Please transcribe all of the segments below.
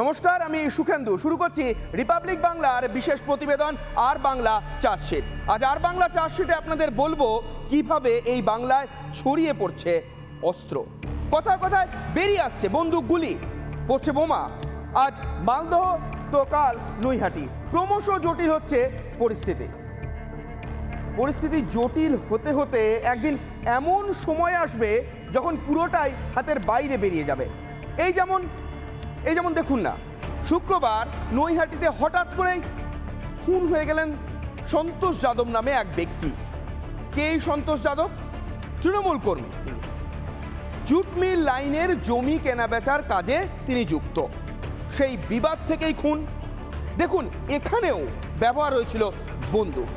নমস্কার, আমি সুখেন্দু। শুরু করছি রিপাবলিক বাংলার বিশেষ প্রতিবেদন আর বাংলা চার্জশিট। আজ আর বাংলা চার্জশিটে আপনাদের বলব কীভাবে এই বাংলায় ছড়িয়ে পড়ছে অস্ত্র। কথায় কথায় বেরিয়ে আসছে বন্দুক গুলি, পড়ছে বোমা। আজ মালদহ তো কাল নৈহাটি, ক্রমশ জটিল হচ্ছে পরিস্থিতি। পরিস্থিতি জটিল হতে হতে একদিন এমন সময় আসবে যখন পুরোটাই হাতের বাইরে বেরিয়ে যাবে। এই যেমন এই যেমন দেখুন না, শুক্রবার নৈহাটিতে হঠাৎ করেই খুন হয়ে গেলেন সন্তোষ যাদব নামে এক ব্যক্তি। কে সন্তোষ যাদব? তৃণমূল কর্মী তিনি। জুট মিল লাইনের জমি কেনাবেচার কাজে তিনি যুক্ত। সেই বিবাদ থেকেই খুন। দেখুন, এখানেও ব্যবহার হয়েছিল বন্দুক।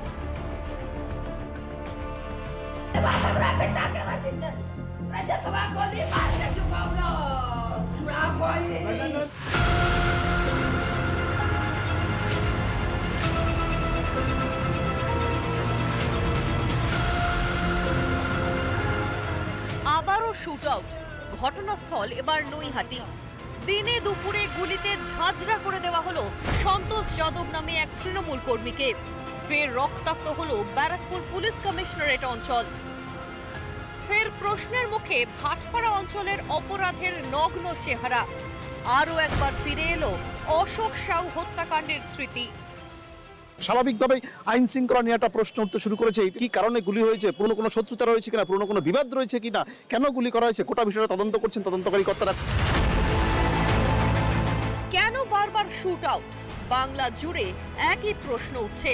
শুট আউট ঘটনাস্থল এবার নৈহাটি। দিনে দুপুরে গুলিতে ঝাঁঝরা করে দেওয়া হলো সন্তোষ যাদব নামে এক তৃণমূল কর্মীকে। ফের রক্তাক্ত হলো ব্যারাকপুর পুলিশ কমিশনারেট অঞ্চল। ফের প্রশ্নের মুখে ভাটপাড়া অঞ্চলের অপরাধের নগ্ন চেহারা। আরও একবার ফিরে এলো অশোক সাউ হত্যাকাণ্ডের স্মৃতি। স্বাভাবিকভাবেই আইন শৃঙ্খলা নিয়ে একটা প্রশ্ন উঠতে শুরু করেছে। কি কারণে গুলি হয়েছে? পুরনো কোনো শত্রুতা রয়েছে কিনা? পুরনো কোনো বিবাদ রয়েছে কিনা? কেন গুলি করা হয়েছে? গোটা বিষয়টা তদন্ত করছেন তদন্তকারী কর্তারা। কেন বারবার শুট আউট বাংলা জুড়ে একই প্রশ্ন উঠছে।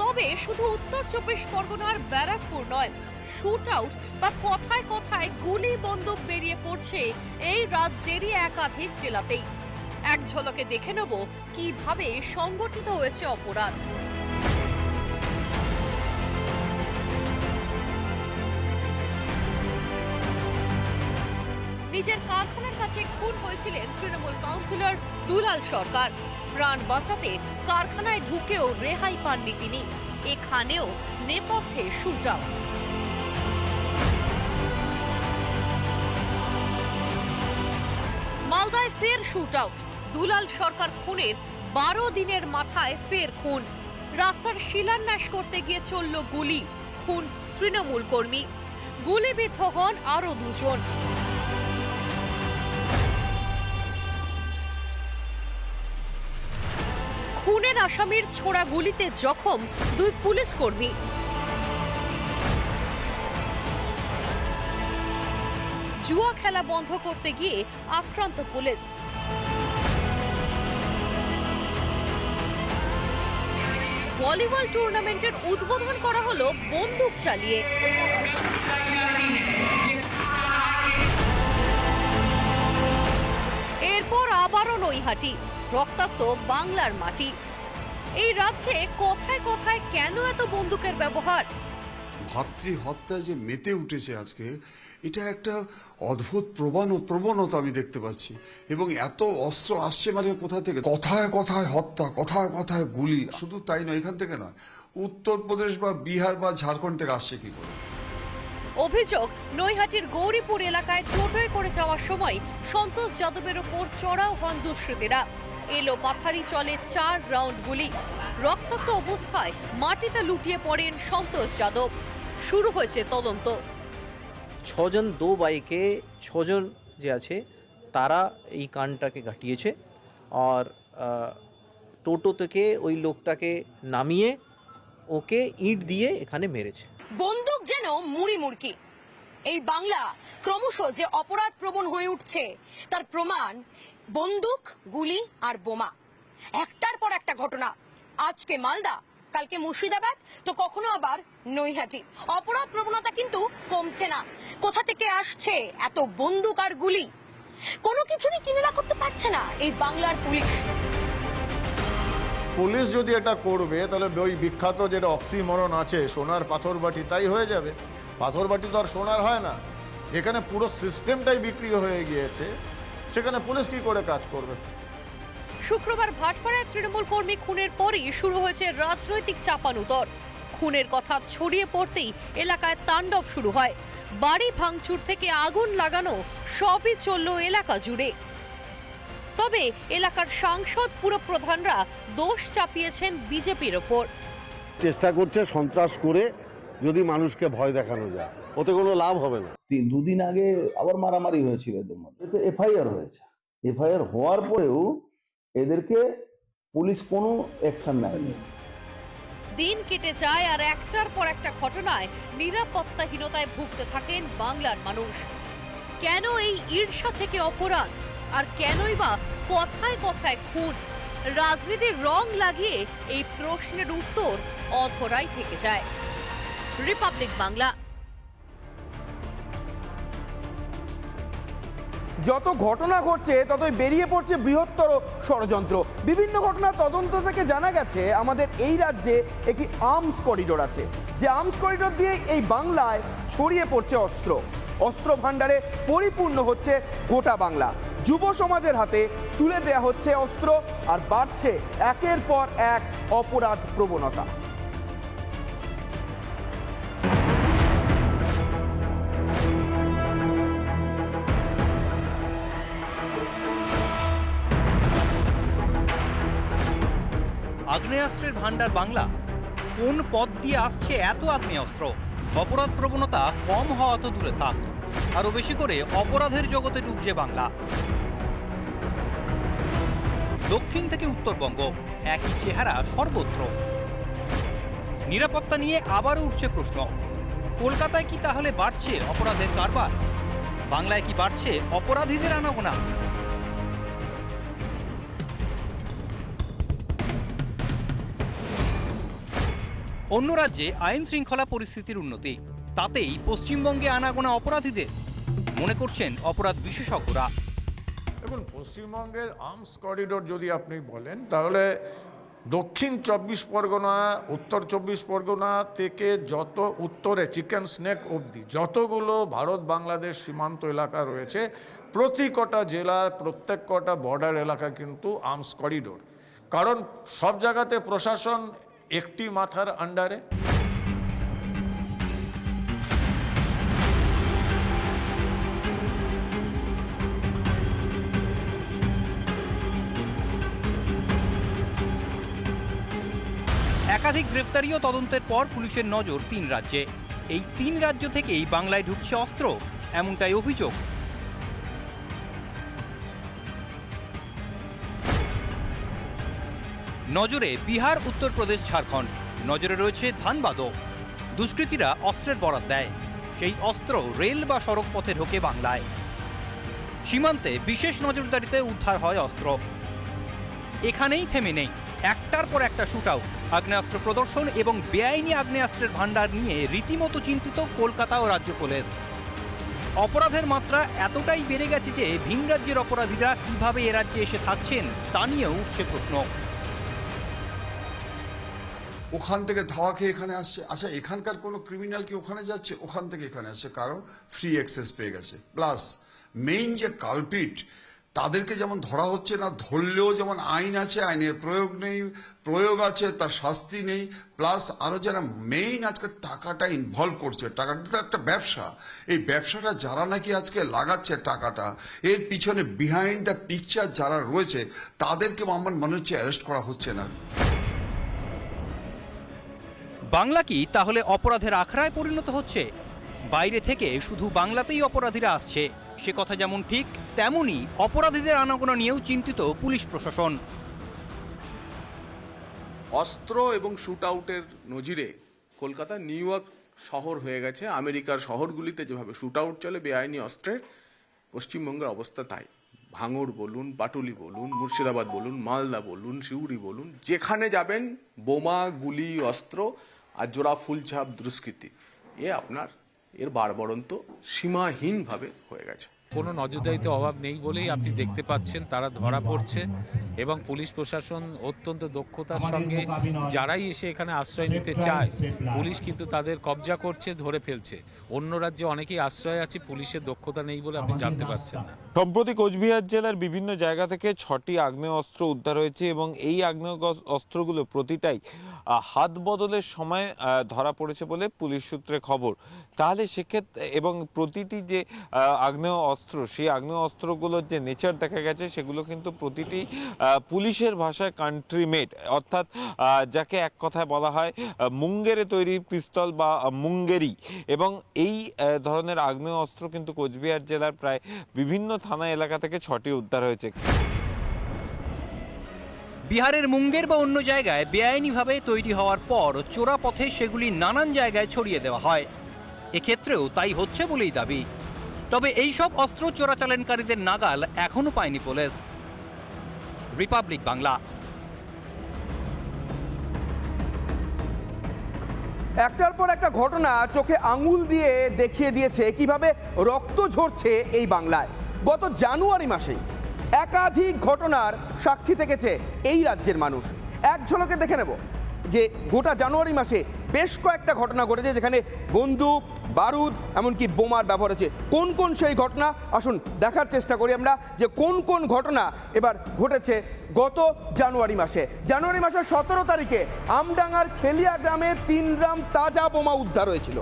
তবে শুধু উত্তর চব্বিশ পরগনার ব্যারাকপুর নয় শুট আউট বা কথায় কথায় গুলি বন্দুক বেরিয়ে পড়ছে এই রাজ্যেরই একাধিক জেলাতেই। এক ঝলকে দেখে নেব কীভাবে সংগঠিত হয়েছে অপরাধ। নিজের কারখানার কাছে খুন হয়েছিলেন তৃণমূল কাউন্সিলর দুলাল সরকার। প্রাণ বাঁচাতে কারখানায় ঢুকেও রেহাই পাননি তিনি। এখানেও নেপথ্যে শুট আউট মালদায় ফের শুট আউট দুলাল সরকার খুনের বারো দিনের মাথায় ফের খুন। রাস্তার শিলান্যাস করতে গিয়ে চলল গুলি, খুন তৃণমূল কর্মী। গুলিবিদ্ধ হন আরও দুজন। খুনের আসামির ছোড়া গুলিতে জখম দুই পুলিশ কর্মী। জুয়া খেলা বন্ধ করতে গিয়ে আক্রান্ত পুলিশ। ভলিবল টুর্নামেন্টের উদ্বোধন করা হলো বন্দুক চালিয়ে। এরপর আবারও নৈহাটি, রক্তাক্ত বাংলার মাটি। এই রাজ্যে কথায় কথায় কেন এত বন্দুকের ব্যবহার? ভাতৃ হত্যা যে মেতে উঠেছে আজকে এটা একটা অদ্ভুত প্রবণ, প্রবণতা আমি দেখতে পাচ্ছি। এবং এত অস্ত্র আসছে মানে কোথা থেকে? কথায় কথায় হত্যা, কথায় কথায় গুলি? শুধু তাই নয়, এখান থেকে নয়। উত্তরপ্রদেশ বা বিহার বা ঝাড়খণ্ড থেকে আসছে কি করে? অভিযোগ, নৈহাটির গৌরীপুর এলাকায় টোটোয় করে যাওয়ার সময় সন্তোষ যাদবের ওপর চড়াও হন দুষ্কৃতীরা। এলো পাথারি চলে চার রাউন্ড গুলি। রক্তাক্ত অবস্থায় মাটিতে লুটিয়ে পড়েন সন্তোষ যাদব। শুরু হয়েছে তদন্ত। ছজন দো বাইকে, ছজন যে আছে, তারা এই কানটাকে ঘটিয়েছে আর টোটো থেকে ওই লোকটাকে নামিয়ে ওকে ইট দিয়ে এখানে মেরেছে। বন্দুক যেন মুড়ি মুড়কি। এই বাংলা ক্রমশ যে অপরাধ প্রবণ হয়ে উঠছে, তার প্রমাণ বন্দুক, গুলি আর বোমা। একটার পর একটা ঘটনা। আজকে মালদা কালকে মুর্শিদাবাদ, তো কখনো আবার নৈহাটি। অপরাধ প্রবণতা কিন্তু কমছে না। কোথা থেকে আসছে এত বন্দুক আর গুলি? কোনো কিছুরই কিনেরা করতে পারছে না এই বাংলার পুলিশ। পুলিশ যদি এটা করবে, তাহলে ওই বিখ্যাত যেটা অক্সিমরণ আছে, সোনার পাথর বাটি তাই হয়ে যাবে। পাথর বাটি তো আর সোনার হয় না। যেখানে পুরো সিস্টেমটাই বিক্রি হয়ে গিয়েছে। সেখানে পুলিশ কি করে কাজ করবে? শুক্রবার ভাটপাড়ায় তৃণমূল কর্মী খুনের পরই শুরু হয়েছে রাজনৈতিক চাপানুতর। খুনের কথা ছড়িয়ে পড়তেই এলাকায় তাণ্ডব শুরু হয়। বাড়ি ভাঙচুর থেকে আগুন লাগানো সবই চলল এলাকা জুড়ে। তবে এলাকার সাংসদ পুরপ্রধানরা দোষ চাপিয়েছেন বিজেপির ওপর। চেষ্টা করছে সন্ত্রাস করে যদি মানুষকে ভয় দেখানো যায় ওতে কোনো লাভ হবে না। দুদিন আগে আবার মারামারি হয়েছিল এদের মধ্যে। এতে এফআইআর হয়েছে। এফআইআর হওয়ার পরেও এদেরকে পুলিশ কোনো অ্যাকশন নেয়নি। দিন কেটে যায় আর একটার পর একটা ঘটনায় নিরাপত্তাহীনতায় ভুগতে থাকেন বাংলার মানুষ। কেন এই ঈর্ষা থেকে অপরাধ? আর কেনই বা কথায় কথায় খুন? রাজনীতির রং লাগিয়ে এই প্রশ্নের উত্তর অধরাই থেকে যায়। রিপাবলিক বাংলা। যত ঘটনা ঘটছে, ততই বেরিয়ে পড়ছে বৃহত্তর ষড়যন্ত্র। বিভিন্ন ঘটনার তদন্ত থেকে জানা গেছে, আমাদের এই রাজ্যে একটি আর্মস করিডোর আছে। যে আর্মস করিডোর দিয়ে এই বাংলায় ছড়িয়ে পড়ছে অস্ত্র। অস্ত্র ভাণ্ডারে পরিপূর্ণ হচ্ছে গোটা বাংলা। যুব সমাজের হাতে তুলে দেয়া হচ্ছে অস্ত্র, আর বাড়ছে একের পর এক অপরাধ প্রবণতা। আগ্নেয়াস্ত্রের ভান্ডার বাংলা। কোন পথ দিয়ে আসছে এত আগ্নেয়াস্ত্র? অপরাধ প্রবণতা কম হওয়া তো দূরে থাক। আরও বেশি করে অপরাধের জগতে ডুবছে বাংলা। দক্ষিণ থেকে উত্তরবঙ্গ, একই চেহারা সর্বত্র। নিরাপত্তা নিয়ে আবারও উঠছে প্রশ্ন। কলকাতায় কি তাহলে বাড়ছে অপরাধের কারবার? বাংলায় কি বাড়ছে অপরাধীদের আনাগোনা? অন্য রাজ্যে আইন শৃঙ্খলা পরিস্থিতির উন্নতি। তাতেই পশ্চিমবঙ্গে আনাগোনা অপরাধীদের। মনে করছেন অপরাধ বিশেষজ্ঞরা। দেখুন, পশ্চিমবঙ্গের আর্মস করিডোর যদি আপনি বলেন, তাহলে দক্ষিণ চব্বিশ পরগনা, উত্তর চব্বিশ পরগনা থেকে যত উত্তরে চিকেন স্নেক অবধি যতগুলো ভারত বাংলাদেশ সীমান্ত এলাকা রয়েছে, প্রতি কটা জেলা, প্রত্যেক কটা বর্ডার এলাকা কিন্তু আর্মস করিডোর কারণ সব জায়গাতে প্রশাসন একটি মাথার আন্ডারে। একাধিক গ্রেফতারি ও তদন্তের পর পুলিশের নজর তিন রাজ্যে। এই তিন রাজ্য থেকেই বাংলায় ঢুকছে অস্ত্র, এমনটাই অভিযোগ নজরে বিহার উত্তরপ্রদেশ ঝাড়খণ্ড। নজরে রয়েছে ধানবাদও। দুষ্কৃতীরা অস্ত্রের বরাত দেয়। সেই অস্ত্র রেল বা সড়ক পথে ঢোকে বাংলায়। সীমান্তে বিশেষ নজরদারিতে উদ্ধার হয় অস্ত্র। এখানেই থেমে নেই। একটার পর একটা শুট আউট আগ্নেয়াস্ত্র প্রদর্শন এবং বেআইনি আগ্নেয়াস্ত্রের ভান্ডার নিয়ে রীতিমতো চিন্তিত কলকাতা ও রাজ্য পুলিশ। অপরাধের মাত্রা এতটাই বেড়ে গেছে যে ভিন রাজ্যের অপরাধীরা কীভাবে এ রাজ্যে এসে থাকছেন, তা নিয়েও উঠছে প্রশ্ন। ওখান থেকে ধাওয়া খেয়ে এখানে আসছে। আচ্ছা এখানকার কোনো ক্রিমিনাল কি ওখানে যাচ্ছে? ওখান থেকে এখানে আসছে, কারণ ফ্রি অ্যাক্সেস পেয়ে গেছে। প্লাস মেইন যে কালপিট তাদেরকে যেমন ধরা হচ্ছে না, ধরলেও যেমন আইন আছে, আইনের প্রয়োগ নেই, প্রয়োগ আছে, তার শাস্তি নেই। প্লাস আরও যারা মেইন আজকে টাকাটা ইনভলভ করছে, টাকাটা তো একটা ব্যবসা। এই ব্যবসাটা যারা নাকি আজকে লাগাচ্ছে টাকাটা, এর পিছনে বিহাইন্ড দ্য পিকচার যারা রয়েছে, তাদেরকে আমার মনে হচ্ছে অ্যারেস্ট করা হচ্ছে না। বাংলা কি তাহলে অপরাধের আখড়ায় পরিণত হচ্ছে? বাইরে থেকে শুধু বাংলাতেই অপরাধীরা আসছে। সে কথা যেমন ঠিক তেমনই অপরাধীদের আনাগোনা নিয়েও চিন্তিত পুলিশ প্রশাসন। অস্ত্র এবং শুট আউটের নজিরে কলকাতা, নিউ ইয়র্ক শহর হয়ে গেছে। আমেরিকার শহরগুলিতে যেভাবে শুট আউট চলে, বেআইনি অস্ত্রের পশ্চিমবঙ্গের অবস্থা তাই। ভাঙড় বলুন পাটুলি বলুন, মুর্শিদাবাদ বলুন, মালদা বলুন, সিউড়ি বলুন, যেখানে যাবেন বোমা, গুলি, অস্ত্র আর জোড়া ফুলছাপ দুষ্কৃতি এ আপনার এর বারবরন্ত সীমাহীনভাবে হয়ে গেছে। কোনো নজরদারিতে অভাব নেই বলেই আপনি দেখতে পাচ্ছেন তারা ধরা পড়ছে এবং পুলিশ প্রশাসন অত্যন্ত দক্ষতার সঙ্গে যারাই এসে এখানে আশ্রয় নিতে চায় পুলিশ কিন্তু তাদের কবজা করছে ধরে ফেলছে। অন্য রাজ্যে অনেকেই আশ্রয় আছে পুলিশের দক্ষতা নেই বলে আপনি জানতে পারছেন না। সম্প্রতি কোচবিহার জেলার বিভিন্ন জায়গা থেকে ছটি আগ্নেয় অস্ত্র উদ্ধার হয়েছে এবং এই আগ্নেয় অস্ত্রগুলো প্রতিটাই হাত বদলের সময় ধরা পড়েছে বলে পুলিশ সূত্রে খবর। তাহলে সেক্ষেত্রে এবং প্রতিটি যে আগ্নেয় অস্ত্র, সেই আগ্নেয় অস্ত্রগুলোর যে নেচার দেখা গেছে, সেগুলো কিন্তু প্রতিটি পুলিশের ভাষায় কান্ট্রি মেড অর্থাৎ যাকে এক কথায় বলা হয় মুঙ্গেরে তৈরি পিস্তল বা মুঙ্গেরি। এবং এই ধরনের আগ্নেয় অস্ত্র কিন্তু কোচবিহার জেলার প্রায় বিভিন্ন থানা এলাকা থেকে ছটি উদ্ধার হয়েছে। বিহারের মুঙ্গের বা অন্য জায়গায় বেআইনিভাবে তৈরি হওয়ার পর চোরা পথে সেগুলি নানান জায়গায় ছড়িয়ে দেওয়া হয়। এক্ষেত্রেও তাই হচ্ছে বলেই দাবি। তবে এই সব অস্ত্র চোরাচালানকারীদের নাগাল এখনও পায়নি পুলিশ। রিপাবলিক বাংলা। একটার পর একটা ঘটনা চোখে আঙুল দিয়ে দেখিয়ে দিয়েছে কীভাবে রক্ত ঝরছে এই বাংলায়। গত জানুয়ারি মাসেই একাধিক ঘটনার সাক্ষী থেকেছে এই রাজ্যের মানুষ। এক ঝলকে দেখে নেব যে গোটা জানুয়ারি মাসে বেশ কয়েকটা ঘটনা ঘটেছে যেখানে বন্দুক, বারুদ, এমনকি বোমার ব্যবহার হয়েছে কোন কোন সেই ঘটনা? আসুন দেখার চেষ্টা করি আমরা যে কোন কোন ঘটনা এবার ঘটেছে গত জানুয়ারি মাসে। জানুয়ারি মাসের সতেরো তারিখে আমডাঙ্গার খেলিয়া গ্রামে তিন গ্রাম তাজা বোমা উদ্ধার হয়েছিল।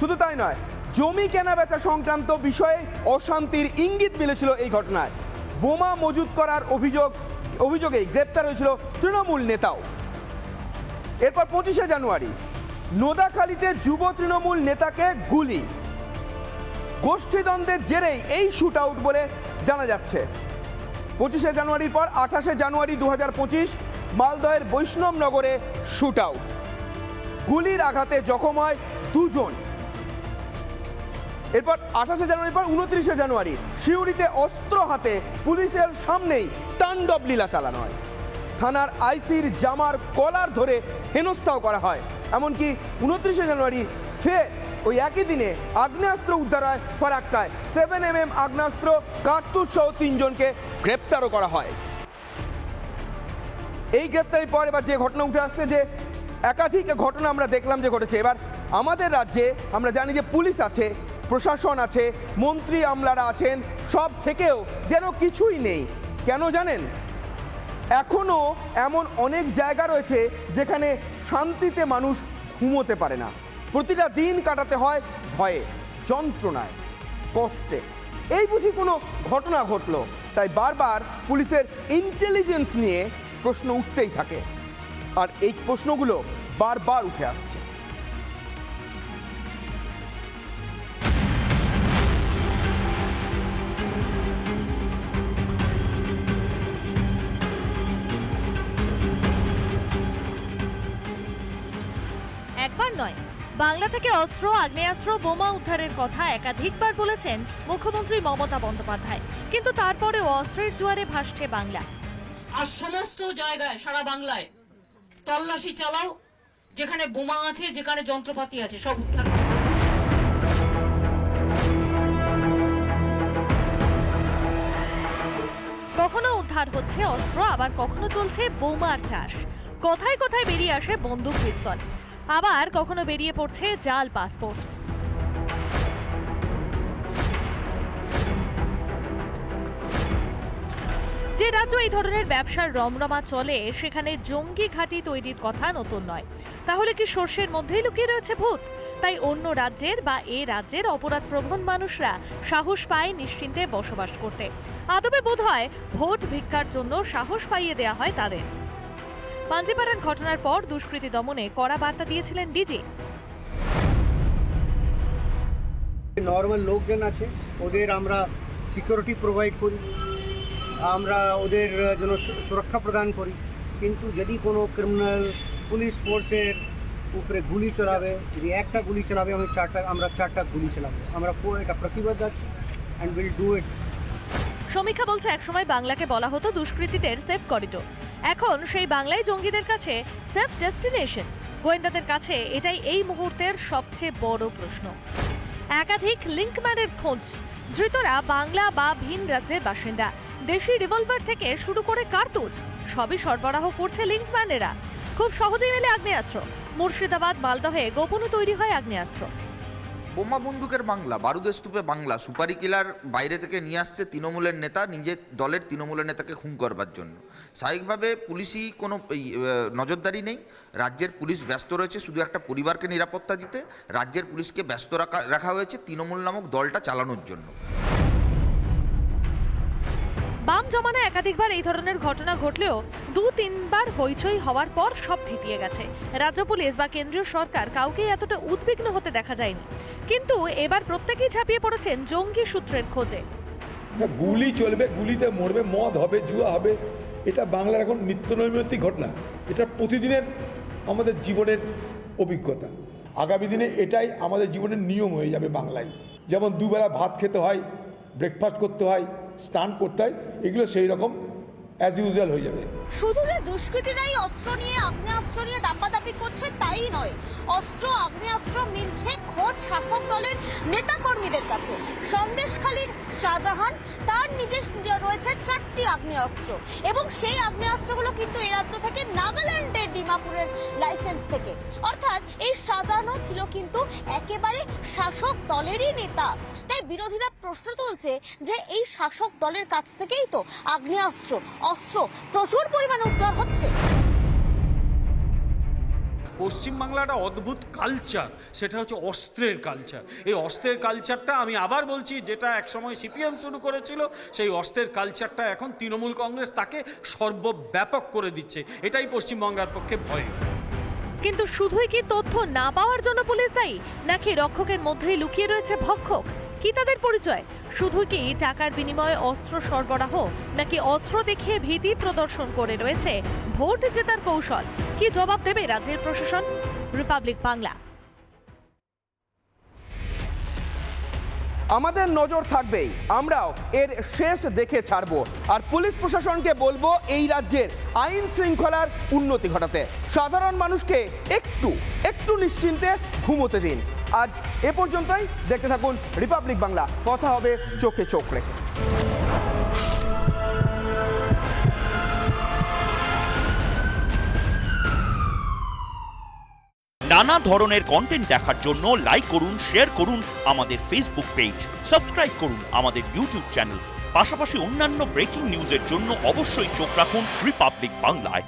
শুধু তাই নয়, জমি কেনা বেচা সংক্রান্ত বিষয়ে অশান্তির ইঙ্গিত মিলেছিল এই ঘটনায়। বোমা মজুত করার অভিযোগ, অভিযোগেই গ্রেপ্তার হয়েছিল তৃণমূল নেতাও। এরপর পঁচিশে জানুয়ারি, নোদাখালীতে যুব তৃণমূল নেতাকে গুলি। গোষ্ঠীদ্বন্দ্বের জেরেই এই শুট আউট বলে জানা যাচ্ছে। পঁচিশে জানুয়ারির পর আঠাশে জানুয়ারি দু হাজার পঁচিশ, মালদহের বৈষ্ণবনগরে শুট আউট গুলির আঘাতে জখম হয় দুজন। এরপর আঠাশে জানুয়ারির পর উনত্রিশে জানুয়ারি। সিউড়িতে অস্ত্র হাতে পুলিশের সামনেই তাণ্ডব লীলা চালানো হয়। থানার আইসির জামার কলার ধরে হেনস্থাও করা হয়। এমনকি উনত্রিশে জানুয়ারি ফের ওই একই দিনে আগ্নেয়াস্ত্র উদ্ধার হয় ফারাক্কায়। সেভেন এম এম আগ্নেয়াস্ত্র, কার্তুজ সহ তিনজনকে গ্রেপ্তারও করা হয়। এই গ্রেপ্তারির পর এবার যে ঘটনা উঠে আসছে যে একাধিক ঘটনা আমরা দেখলাম যে ঘটেছে। এবার আমাদের রাজ্যে আমরা জানি যে পুলিশ আছে প্রশাসন আছে, মন্ত্রী আমলারা আছেন, সব থেকেও যেন কিছুই নেই। কেন জানেন? এখনও এমন অনেক জায়গা রয়েছে যেখানে শান্তিতে মানুষ ঘুমোতে পারে না। প্রতিটা দিন কাটাতে হয় ভয়ে, যন্ত্রণায়, কষ্টে। এই বুঝি কোনো ঘটনা ঘটলো, তাই বারবার পুলিশের ইন্টেলিজেন্স নিয়ে প্রশ্ন উঠতেই থাকে। আর এই প্রশ্নগুলো বারবার উঠে আসছে। বাংলা থেকে অস্ত্র আগ্নেয়াস্ত্র বোমা উদ্ধারের কথা একাধিকবার বলেছেন মুখ্যমন্ত্রী মমতা বন্দ্যোপাধ্যায়। কিন্তু তারপরেও অস্ত্রের জোয়ারে ভাসছে বাংলা। আর সমস্ত জায়গায় সারা বাংলায় তল্লাশি চালাও যেখানে বোমা আছে যেখানে যন্ত্রপাতি আছে সব উদ্ধার। কখনো উদ্ধার হচ্ছে অস্ত্র আবার কখনো চলছে বোমার চাষ। কোথায় কোথায় বেরিয়ে আসে বন্দুক পিস্তল। আবার কখনো বেরিয়ে পড়ছে জাল পাসপোর্ট। যে রাজ্য এই ধরনের ব্যবসার রমরমা চলে, সেখানে জঙ্গি ঘাঁটি তৈরির কথা নতুন নয়। তাহলে কি সর্ষের মধ্যেই লুকিয়ে রয়েছে ভূত? তাই অন্য রাজ্যের বা এ রাজ্যের অপরাধ প্রবণ মানুষরা সাহস পায় নিশ্চিন্তে বসবাস করতে। আদবে বোধ হয় ভোট ভিক্ষার জন্য সাহস পাইয়ে দেয়া হয় তাদের। পাঞ্জিপাড়ার ঘটনার পর দুষ্কৃতী দমনে কড়া বার্তা দিয়েছিলেন ডিজি। নর্মাল লোকজন আছে ওদের আমরা সিকিউরিটি প্রোভাইড করি আমরা ওদের জন্য সুরক্ষা প্রদান করি। কিন্তু যদি কোনো ক্রিমিনাল পুলিশ ফোর্সের উপরে গুলি চালাবে যদি একটা গুলি চালাবে আমি চারটা আমরা চারটা গুলি চালাবো। আমরা পুরো এটা প্রতিবাদ আছি অ্যান্ড উইল ডু ইট সমীক্ষা বলছে একসময় বাংলাকে বলা হতো দুষ্কৃতীদের সেফ করিডোর এখন সেই বাংলাই জঙ্গিদের কাছে সেফ ডেস্টিনেশন গোয়েন্দাদের কাছে এটাই এই মুহূর্তের সবচেয়ে বড় প্রশ্ন। একাধিক লিঙ্কম্যানের খোঁজ। ধৃতরা বাংলা বা ভিন রাজ্যের বাসিন্দা। দেশি রিভলভার থেকে শুরু করে কার্তুজ। সবই সরবরাহ করছে লিঙ্কম্যানেরা। খুব সহজেই মেলে আগ্নেয়াস্ত্র। মুর্শিদাবাদ, মালদহে গোপনও তৈরি হয় আগ্নেয়াস্ত্র। বোমা বন্দুকের বাংলা, বারুদের স্তূপে বাংলা, সুপারি কিলার বাইরে থেকে নিয়ে আসছে তৃণমূলের নেতা, নিজের দলের তৃণমূলের নেতাকে খুন করবার জন্য। স্বাভাবিকভাবে পুলিশই কোনো নজরদারি নেই। রাজ্যের পুলিশ ব্যস্ত রয়েছে, শুধু একটা পরিবারকে নিরাপত্তা দিতে। রাজ্যের পুলিশকে ব্যস্ত রাখা রাখা হয়েছে তৃণমূল নামক দলটা চালানোর জন্য। বাম জমানায় একাধিকবার এই ধরনের ঘটনা ঘটলেও দু তিনবার হইচই হওয়ার পর সব থিতিয়ে গেছে। রাজ্য পুলিশ বা কেন্দ্রীয় সরকার কাউকেই এতটা উদ্বিগ্ন হতে দেখা যায়নি। কিন্তু এবার প্রত্যেকেই ঝাঁপিয়ে পড়েছেন জঙ্গি সূত্রের খোঁজে। গুলি চলবে, গুলিতে মরবে, মদ হবে, জুয়া হবে। এটা বাংলার এখন নিত্য নৈমিত্তিক ঘটনা। এটা প্রতিদিনের আমাদের জীবনের অভিজ্ঞতা। আগামী দিনে এটাই আমাদের জীবনের নিয়ম হয়ে যাবে বাংলায়। যেমন দুবেলা ভাত খেতে হয় ব্রেকফাস্ট করতে হয়, স্নান করতে হয়, এগুলো সেই রকম অ্যাজ ইউজুয়াল হয়ে যাবে। শুধু যে দুষ্কৃতীরাই অস্ত্র নিয়ে আগ্নেয়াস্ত্র নিয়ে দাপাদাপি করছে, তাই নয়। অস্ত্র, আগ্নেয়াস্ত্র মিলছে খোদ শাসক দলের নেতাকর্মীদের কাছে। সন্দেশখালীর শাহজাহান, তার নিজের রয়েছে চারটি আগ্নেয়াস্ত্র। এবং সেই আগ্নেয়াস্ত্রগুলো কিন্তু এই রাজ্য থেকে নাগাল্যান্ডের ডিমাপুরের লাইসেন্স থেকে। অর্থাৎ এই শাহজাহানও ছিল কিন্তু একেবারে শাসক দলেরই নেতা। তাই বিরোধীরা প্রশ্ন তুলছে যে এই শাসক দলের কাছ থেকেই তো আগ্নেয়াস্ত্র অস্ত্র। প্রচুর পরিমাণে উদ্ধার হচ্ছে। পশ্চিমবাংলা একটা অদ্ভুত কালচার সেটা হচ্ছে অস্ত্রের কালচার এই অস্ত্রের কালচারটা আমি আবার বলছি যেটা একসময় সিপিএম শুরু করেছিল সেই অস্ত্রের কালচারটা এখন তৃণমূল কংগ্রেস তাকে সর্বব্যাপক করে দিচ্ছে। এটাই পশ্চিমবঙ্গের পক্ষে ভয়। কিন্তু শুধুই কি তথ্য না পাওয়ার জন্য পুলিশ দায়ী নাকি রক্ষকের মধ্যেই লুকিয়ে রয়েছে ভক্ষক? কি তাদের পরিচয়? শুধু কি টাকার বিনিময়ে অস্ত্র সরবরাহ, নাকি অস্ত্র দেখিয়ে ভীতি প্রদর্শন করে রয়েছে ভোট জেতার কৌশল? কি জবাব দেবে রাজ্যের প্রশাসন? রিপাবলিক বাংলা। আমাদের নজর থাকবেই, আমরাও এর শেষ দেখে ছাড়বো। আর পুলিশ প্রশাসনকে বলব এই রাজ্যের আইন শৃঙ্খলার উন্নতি ঘটাতে। সাধারণ মানুষকে একটু একটু নিশ্চিন্তে ঘুমোতে দিন। আজ এ পর্যন্তই। দেখতে থাকুন রিপাবলিক বাংলা কথা হবে চোখে চোখ রেখে। নানা ধরনের কন্টেন্ট দেখার জন্য লাইক করুন শেয়ার করুন আমাদের ফেসবুক পেজ সাবস্ক্রাইব করুন আমাদের ইউটিউব চ্যানেল পাশাপাশি অন্যান্য ব্রেকিং নিউজের জন্য অবশ্যই চোখ রাখুন রিপাবলিক বাংলায়